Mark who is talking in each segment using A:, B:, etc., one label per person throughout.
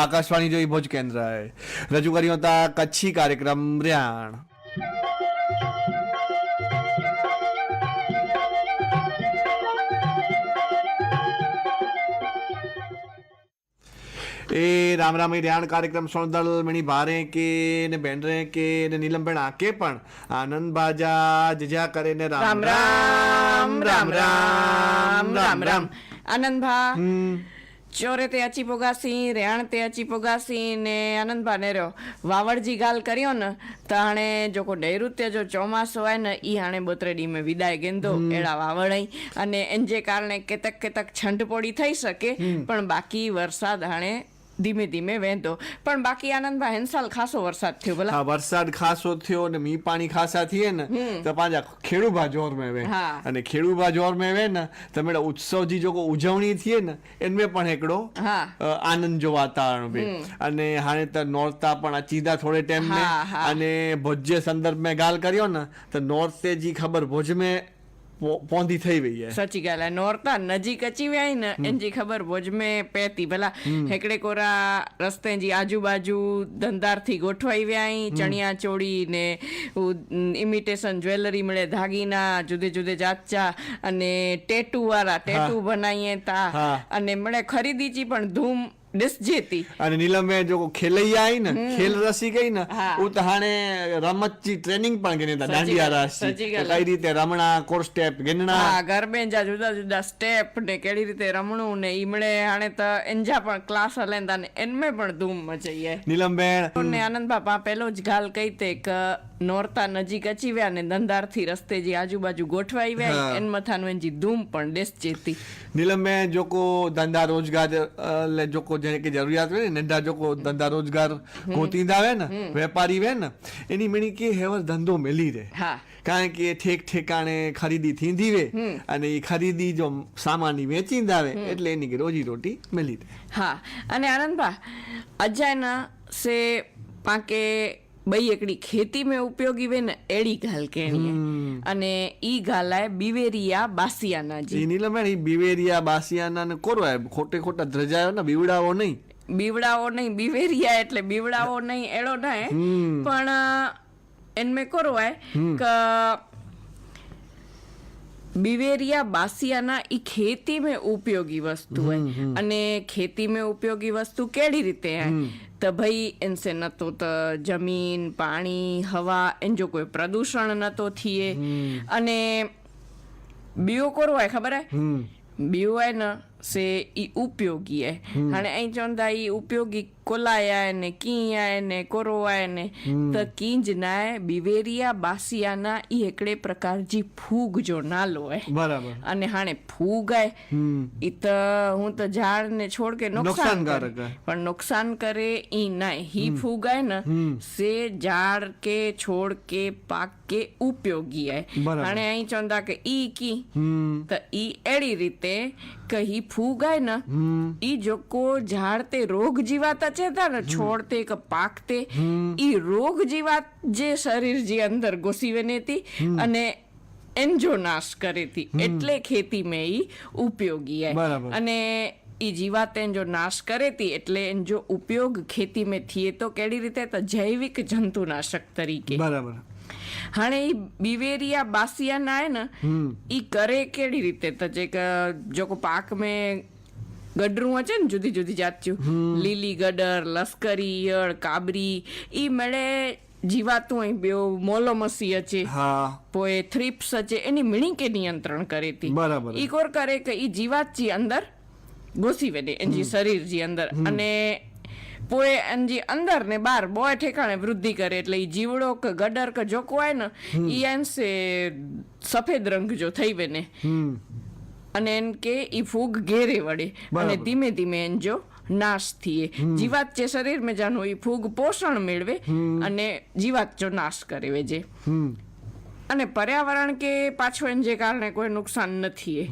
A: આકાશવાણી જોઈ ભુજ કેન્દ્રએ. રજૂ કર્યો હતા કચ્છી કાર્યક્રમ રિયાણ એ રામ રામ એ ર્યાણ કાર્યક્રમ સોણદળ મણી ભારે કે ને બેનરે કે ને નીલમબેન આકે પણ આનંદ બાજા જજા કરે ને
B: રામ રામ રામ રામ રામ રામ આનંદભા
A: હમ.
B: ચોરે તે અચી પોગાસી રેહાણ તે અચી પોગાસી ને આનંદભા ને રહ્યો વાવડજી ગાલ કર્યો ને તો હાણે જોકો નૈઋત્ય જો ચોમાસો હોય ને એ હાણે બોતરેડી મેં વિદાય ગેંદો એડા વાવડાઈ. અને એન જે કારણે કેતક કેતક છંટ પોડી થઈ શકે પણ બાકી વરસાદ હાણે ધીમે ધીમે વહેતો પણ બાકી આનંદભાઈ હેન્સાલ ખાસો વરસાદ થયો ભલા.
A: હા વરસાદ ખાસો થયો અને મી પાણી ખાસા થઈએ ને તો પાંજા ખેડૂભા જોર
B: મેવે.
A: અને ખેડૂભા જોર મેવે ને તમે ઉત્સવ જી જો ઉજવણી થયે ને એનમે પણ એકડો આનંદ જો વાતાવરણ ભી અને હાણે તો નોરતા પણ ચીધા થોડે
B: ટાઈમ
A: અને ભોજ્ય સંદર્ભ મેં ગાલ કર્યો ને તો નોર્તે જી ખબર ભોજ મેં પોંધી થઈ વઈ હે.
B: સાચી ગાલ નોરતા નજીક અચી વ્યાય ને એનજી ખબર વોજમે પેતી ભલા હેકડે કોરા રસ્તે જી આજુબાજુ ધંધારથી ગોઠવાઈ વ્યાય ચણિયા ચોળી ને ઇમિટેશન જ્વેલરી મળે ધાગીના જુદે જુદે જાતચા અને ટેટુ વાળા ટેટુ બનાવીએ તા અને મળે ખરીદી ચી પણ ધૂમ डिस जीती
A: અને નીલમે જો ખેલૈયા આઈ ને ખેલ રસી ગઈ ને ઉતહાણે રમતચી ટ્રેનિંગ પણ ગણી હતા દાંડિયા રાસ. કઈ રીતે રમણા કોર સ્ટેપ ગણના
B: હા ગરબેંજા જુદા જુદા સ્ટેપ ને કેડી રીતે રમણું ને ઈમળે હાણે તો એંજા પણ ક્લાસ હલેંદા ને એનમે પણ ધૂમ મચઈએ
A: નીલમ બેન
B: ને આનંદ બાપા પેલો જ ગાલ કઈ કે નોરતા નજીક અચી વ્યા ને ધંધારથી રસ્તે જે આજુબાજુ ગોઠવાઈ. વ્યા એન મથાનું જી ધૂમ પણ દેશ જેતી
A: નીલમબેન જોકો ધંધા રોજગાર લે જોકો જેને કે જરૂરિયાત હોય ને નંઢા જોકો ધંધા રોજગાર ગોતીંદા આવે ને વેપારી વે ને એની મણી કે હેવર ધંધો મેલી રહે.
B: હા.
A: કારણ કે ઠેક ઠેકાણે ખરીદી થીંધી વે અને એ ખરીદી જો સામાની વેચીંદા દાવે એટલે એની કે રોજી રોટી મેલી રે
B: હા. અને આનંદભા અજાયના સે પાકે બઈ એકડી ખેતી મેં ઉપયોગી વેન એડી ઘાલ કેણીએ અને ઈ ઘાલાય બિવેરિયા બાસિયાના જી.
A: નીલમ એ બિવેરિયા બાસિયાના ને કોરવાય. ખોટે ખોટા ધ્રજાયો ને બીવડાવો નહીં.
B: બીવડાવો નહીં બિવેરિયા એટલે બીવડાવો નહીં એડો ના પણ એન મેં કોરવાય કે બિવેરિયા બાસિયાના ઈ ખેતી મેં ઉપયોગી વસ્તુ હોય. અને ખેતી મેં ઉપયોગી વસ્તુ કેડી રીતે તભઈ એનસે ન તો જમીન પાણી હવા એન જો કોઈ પ્રદૂષણ નતો થઈએ અને બીઓ કરવો હોય ખબર હે? બીઓ હોય ને. se ઉપયોગી હે. અને અહીં ચોંદા ઈ ઉપયોગી કોલાયાને કીયાને કોરોવાને તો કિંજના બિવેરિયા બાસિયાના ઈ એકડે પ્રકારજી ફૂગ જો ના લોય
A: બરાબર.
B: અને હાણે
A: ફૂગાય
B: ઈ તો હું તો ઝાડને છોડ કે નુકસાન કરે. પણ નુકસાન કરે ઈ ના હી ફૂગાય ને સે ઝાડ કે છોડ કે પાક કે
A: ઉપયોગી
B: અને અહીં ચંદા કે ઈ કી. તો ઈ એડી રીતે કહી ફૂગાય
A: ને.
B: ઈ જોકો ઝાડ તે રોગ જીવાતા ચેતા ને છોડતે કે પાકતે ઈ રોગ જીવાત જે શરીર જે અંદર ઘૂસીવે નેતી અને એનજો નાશ કરેતી એટલે ખેતી મેં ઈ ઉપયોગી અને એ જીવાતેન જો નાશ કરે તી એટલે એનો ઉપયોગ ખેતી મેં થઈએ તો કેડી રીતે? તો જૈવિક જંતુનાશક તરીકે.
A: બરાબર.
B: હાણે એ બિવેરિયા બાસિયાના હે ને એ કરે કેડી રીતે? તો જે જોકો પાક મેં ગડરું હશે ને જુદી જુદી જાતચ્યું લીલી ગડર લશ્કરી ઈયળ કાબરી ઈ મળે જીવાતું અહીં બે મોલોમસી
A: હશે
B: પોએ થ્રિપ્સ હશે એની મિણીકે નિયંત્રણ કરી હતી.
A: બરાબર.
B: ઈ કોર કરે કે ઈ જીવાત જી અંદર ઘૂસી વેને એની શરીર જી અંદર. અને પોએ એનજી અંદર ને બહાર બોય ઠેકાણે વૃદ્ધિ કરે એટલે એ જીવડો કે ગડર કે જોકવાય ને ઈ એનસે સફેદ રંગ જો થઈ
A: હમ.
B: અને એન કે ઈ ફૂગ ઘેરે વળે. અને ધીમે ધીમે એન જો નાશ થઈએ જીવાત જે શરીર में જાનો ઈ ફૂગ પોષણ મેળવે અને જીવાત જો નાશ કરે જે. અને પર્યાવરણ કે પાછો એન જે કારણે કોઈ નુકસાન નથી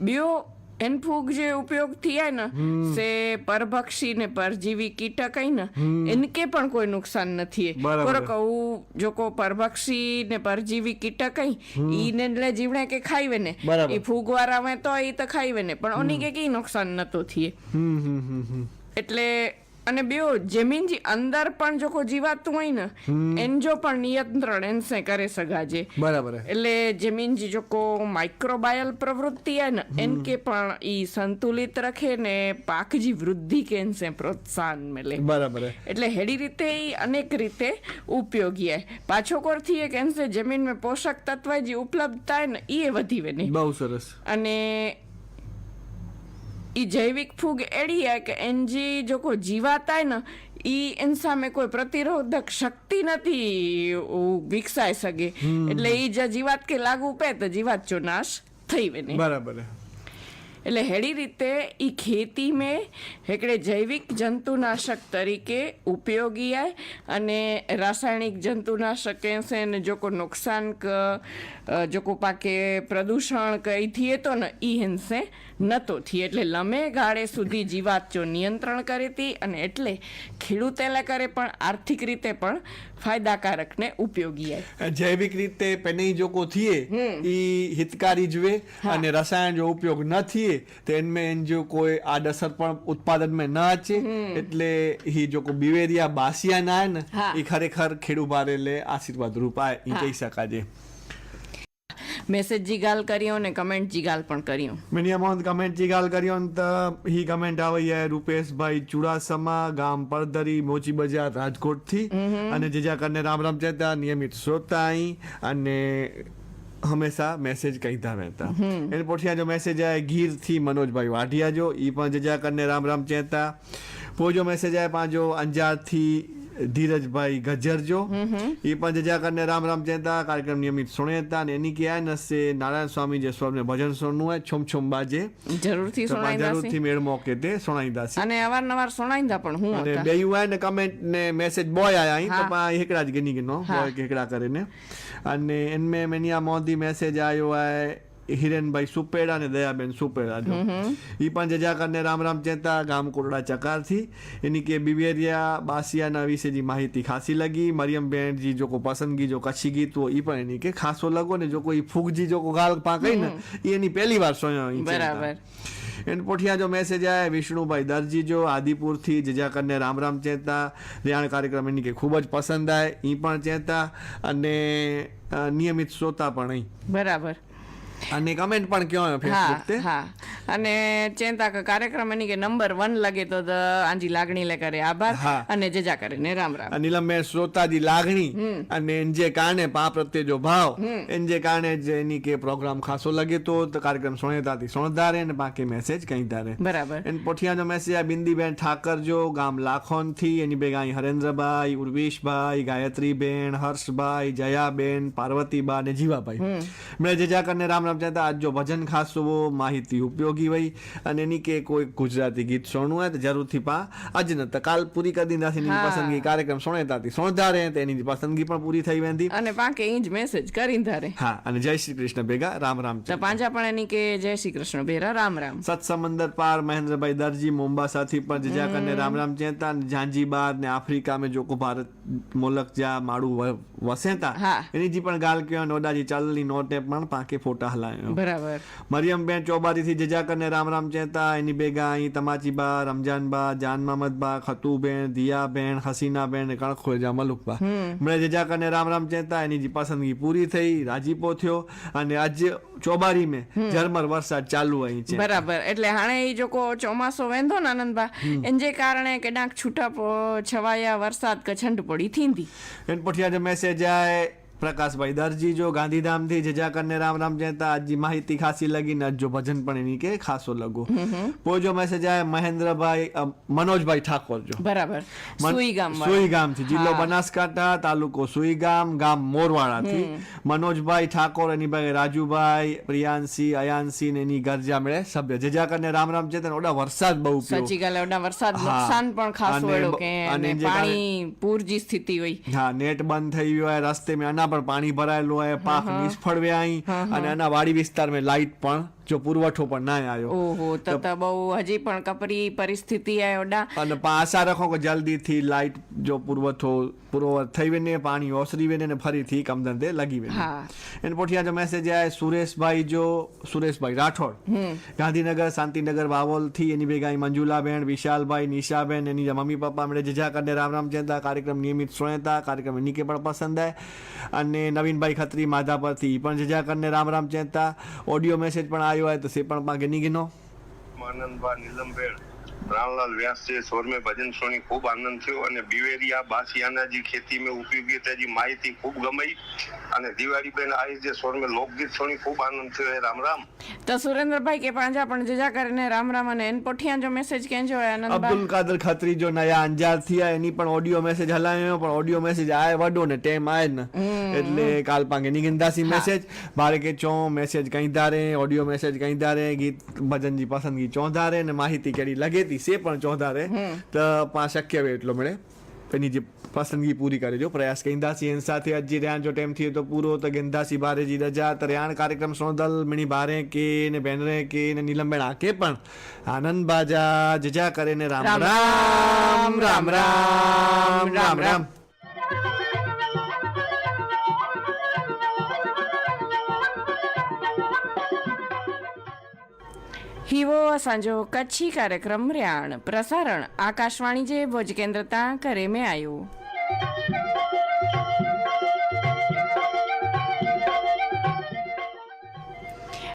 B: બ્યો એન ફૂગ જે ઉપયોગ થયા ને સે પરભક્ષી ને પરજીવી કીટક ને એનકે પણ કોઈ નુકસાન નથી. બરો કહું જો કો પરભક્ષી ને પરજીવી કીટક હઈ ઈને એટલે જીવણે કે ખાઈવે ને. ઈ ફૂગ વાળા તો ઈ તો ખાઈવે ને પણ ઓની કે કઈ નુકસાન નતો
A: હમ.
B: એટલે અને બેઓ જમીનજી અંદર પણ જો કોઈ જીવાતું હોય ને એન જો પણ નિયંત્રણ એનસે કરે સગાજે.
A: બરાબર
B: એટલે જમીનજી જો કો માઇક્રોબાયલ પ્રવૃત્તિ હે ને એન કે પણ ઈ સંતુલિત રખે ને પાકજી વૃદ્ધિ કે એનસે પ્રોત્સાહન મળે
A: બરાબર
B: એટલે હેડી રીતે ઈ અનેક રીતે ઉપયોગી હે. પાછો કોરથી એ એનસે જમીન મે પોષક તત્વ જે ઉપલબ્ધતા હે ને ઈ વધી વેની.
A: બહુ સરસ.
B: અને ઈ જૈવિક ફૂગ એડી કે એનજી જો કોઈ જીવાત આય ને ઈ એન સામે કોઈ પ્રતિરોધક શક્તિ નથી વિકસાઈ શકે. એટલે ઈ જે જીવાત કે લાગુ પે તો જીવાત જો નાશ થઈ વેને
A: બરાબર.
B: એટલે હેડી રીતે એ ખેતી મેં હેકડે જૈવિક જંતુનાશક તરીકે ઉપયોગી આય અને રાસાયણિક જંતુનાશક છે ને જો કો નુકસાન ક જો કો પાકે પ્રદૂષણ કઈ થયે તો ને એ હિંસે નતો થઈ એટલે લમે ગાળે સુધી જીવાત જો નિયંત્રણ કરી હતી અને એટલે ખેડૂતેલે કરે પણ આર્થિક રીતે પણ ફાયદાકારક ને ઉપયોગી આય.
A: જૈવિક રીતે પેને જો કો થઈએ એ હિતકારી જુએ અને રસાયણ જો ઉપયોગ ન થઈએ તો એનમે એન જો કોઈ આડઅસર પણ ઉત્પાદન में ન આચે એટલે હી જો કો બિવેરિયા બાસિયા ના ને એ ખરેખર ખેડૂ બારે લે આશીર્વાદ રૂપાય ઈ
B: હા.
A: કહી શકાજે.
B: મેસેજ જી ગાલ કર્યો ને કમેન્ટ જી ગાલ પણ કર્યો.
A: મિનિમમ કમેન્ટ જી ગાલ કર્યો ને તો હી કમેન્ટ આવે છે રૂપેશભાઈ ચુડાસમા ગામ પરધરી મોચી બજાર રાજકોટથી અને જેજા કરને રામ રામ ચેતા નિયમિત શ્રોતા અહીં અને હંમેશા મેસેજ કહીતા રહેતા એને પછી જો મેસેજ આવે ગીરથી મનોજભાઈ વાઢિયા જો એ પણ જજા કરીને રામ રામ ચેતા. પોજો મેસેજ આવે પાંજો અંજારથી ધીરજભાઈ ગજર જો ઈ પણ જજા કરીને રામ રામ ચેતા કાર્યક્રમ નિયમિત સુણેતા અને એની કે નસે નારાયણ સ્વામી જે સ્વરને ભજન સોનું હોય છોમ છોમ બાજે.
B: જરૂરથી
A: જરૂરથી મેળ મોકે તે સુણાઈદાસી
B: અને અવારનવાર સુણાઈંદા પણ હું
A: અને બે યુવાય ને કમેન્ટ ને મેસેજ બોય આયા અહીં તો પા હેકડા જ ગની ગનો. બોય હેકડા કરીને અને એનમે મેનિયા મોદી મેસેજ આયો આય. હિરેનભાઈ સુપેડા અને દયાબેન સુપેડા જો ઈ પણ જજા કરને રામ રામ ચેતા ગામ કોરડા ચકારથી. એની કે બિવેરિયા બાસિયાના વિશે જી માહિતી ખાસી લગી. મરિયમ બેનજી જો કો પસંદગી જો કચ્છી ગીત હોય ઈ પણ એની કે ખાસો લગો ને જો કોઈ ફૂગજી જો કો ગાલ પાકઈ ને એની પહેલી વાર સોયો
B: બરાબર.
A: એન પોઠિયા જો મેસેજ આવે વિષ્ણુભાઈ દરજી જો આદિપુરથી જજા કરને રામ રામ ચેતા. રિયાણ કાર્યક્રમ એની કે ખૂબ જ પસંદ આય ઈ પણ ચેતા. અને નિયમિત શ્રોતા પણ અહીં.
B: બરાબર.
A: અને કમેન્ટ પણ કયો ફેસબુક તે?
B: હા. અને ચેન્તા કે કાર્યક્રમ એની કે નંબર વન લાગે તો આંજી લાગણી લે કરે આભાર. અને જેજા કરે ને રામ રામ.
A: નીલમબેન શ્રોતાજી લાગણી. અને જે કારણે પા પ્રત્યે જો ભાવ એન જે કારણે જ એની કે પ્રોગ્રામ ખાસો લાગે તો કાર્યક્રમ સુણેતાથી સુણધારે અને બાકી મેસેજ કઈ તારે
B: બરાબર.
A: એન પોઠિયાનો મેસેજ આ બિંદીબેન ઠાકર જો ગામ લાખોનથી એની ભેગા અહીં હરેન્દ્રભાઈ ઉર્વેશભાઈ ગાયત્રીબેન હર્ષભાઈ જયાબેન પાર્વતીબા અને જીવાભાઈ. મેં જેજા કરીને કરને રામ રામ આપ જતા આજ જો ભજન ખાસ માહિતી ઉપયોગી હોય અને એની કે કોઈ ગુજરાતી ગીત સોણું હોય તો જરૂરથી પા આજ ન તો કાલ પૂરી કરી દીધાથી એની પસંદગી કાર્યક્રમ સોણેતાથી સોણતા રહે એની પસંદગી પણ પૂરી થઈ વેંધી.
B: અને પાકે ઈ મેસેજ કરી ધારે.
A: હા અને જય શ્રી કૃષ્ણ ભેગા રામ રામ
B: તો પાંજા પણ એની કે જય શ્રી કૃષ્ણ ભેરા રામ રામ.
A: સત્સમંદર પાર મહેન્દ્રભાઈ દરજી મોમ્બાસાથી પણ જજા કરીને રામ રામ ચેતા ઝાંઝીબાર ને આફ્રિકા મે જોકો ભારત મુલક જા માડું
B: વસેતા.
A: એની જે પણ ગાલ કહેવાય નોડાજી ચાલની નોટે પણ પાકે ફોટા હલાયો.
B: બરાબર.
A: મરિયમબેન ચોબારીથી જજા કરને રામ રામ ચેતા એની ભેગા અહીં તમાચીબા રમજાનબા જાન મામદબા ખતુબેન દિયાબેન હસીનાબેન કણખોજા મલુકબા મને જજા કરને રામ રામ ચેતા એની પસંદગી પૂરી થઈ રાજીપો થયો અને આજે ચોબારી મેં ઝરમર વરસાદ ચાલુ અહીં છે.
B: બરાબર. એટલે હાણે ઈ જોકો ચોમાસો વેંધો ને આનંદબા એન જે કારણે કેડાક છૂટા છવાયા વરસાદ કછંડ પડી થીંદી
A: એન પછી આજે મેસેજ આય પ્રકાશભાઈ દરજી જો ગાંધીધામથી જજા કરને રામ રામ જયતા આજની માહિતી ખાસી લગી ને જો ભજન પણ એની કે ખાસો લગો. પોજો મેસેજ આય મહેન્દ્રભાઈ મનોજભાઈ ઠાકોર જો.
B: બરાબર.
A: સુઈગામ
B: સુઈ ગામ
A: જિલ્લો બનાસકાંઠા તાલુકો સુઈગામ ગામ મોરવાડાથી. મનોજભાઈ ઠાકોર એની ભાઈ રાજુભાઈ પ્રિયાંશી અયાંશી ને એની ગરજા મળે સભ્ય. જજા કરને રામ રામ ચેતન ઓડા વરસાદ બહુ સાચી
B: સચી ગાલે ઓડા વરસાદ નુકસાન પણ ખાસો કે પાણી પૂરજી સ્થિતિ હોય.
A: હા નેટ બંધ થઈ ગયો રસ્તે મેં આના પણ પાણી ભરાયેલું હોય પાક નિષ્ફળ વ્યા અને એના વાડી વિસ્તાર में લાઇટ પણ જો પુરવઠો પણ ના આવ્યો
B: ઓહો તો તો બહુ હજી પણ કપરી પરિસ્થિતિ ઓડા
A: અને આશા રાખો કે જલ્દીથી લાઇટ જો પુરવઠો પૂરો થઈ વેને પાણી ઓસરી વેને ને ફરીથી કામ ધંધે લાગી વેને.
B: હા.
A: એને પોઠિયા જો મેસેજ આય સુરેશભાઈ જો સુરેશભાઈ રાઠોડ. ગાંધીનગર શાંતિનગર વાવોલથી એની ભેગા મંજુલાબેન વિશાલભાઈ નિશાબેન એની મમ્મી પપ્પા મળે જજા કરીને રામ રામ ચેતા કાર્યક્રમ નિયમિત શ્રોતા કાર્યક્રમ એની કે પણ પસંદ આય. અને નવીનભાઈ ખત્રી માધાપરથી પણ જજા કરીને રામ રામ ચેતા ઓડિયો મેસેજ પણ આવ્યો હોય તો સે પણ પાકે ની ગીનો
C: આનંદબા નીલમબેન રામલાલ વ્યાસ જે સ્વરમે ભજન શ્રોની ખૂબ આનંદ થયો અને બિવેરિયા બાસિયાનાજી ખેતી મેં ઉપયોગીતાજી માહિતી ખૂબ ગમાઈ અને દિવાળીબેન આઈ જે સ્વરમે લોકગીત શ્રોની ખૂબ આનંદ થયો. એ રામ રામ.
B: તો સુરેન્દ્રભાઈ કે પાંજા પણ જજા કરીને રામ રામ અને એન પોઠિયા જો મેસેજ કેમ જો
A: આનંદ
B: અબ્દુલ
A: કાદર ખત્રી જો નયા અંજાર થયા એની પણ ઓડિયો મેસેજ હલાયો પણ ઓડિયો મેસેજ આય વડો ને ટેમ આય ને. એટલે કાલ પાંગે નિગિંદાસી મેસેજ ભારે કે ચો મેસેજ કઈ ધારે ઓડિયો મેસેજ કઈ ધારે ગીત ભજનજી પસંદગી ચો ધારે ને માહિતી કેડી લગેતી સે પણ ચોધારે. તો પા શક્ય હોય એટલો મળે. એની જે પસંદગી પૂરી કરે. જો પ્રયાસ કઈંદાસી એન સાથે અજી રહ્યા જો ટેમ થયો તો પૂરો તો ગેંદાસી બારેજી રજા તો રેહાણ કાર્યક્રમ સોનદલ મિણી બારે કે ને બેનરે કે ને નીલમબેન આકે પણ આનંદ બાજા જજા કરે ને રામ
B: રામ
A: રામ રામ. રામ રામ.
B: હિવો સાંજો કચ્છી કાર્યક્રમ ર્યાણ. પ્રસારણ આકાશવાણી જે ભોજ કેન્દ્રતા કરે મેં આવ્યું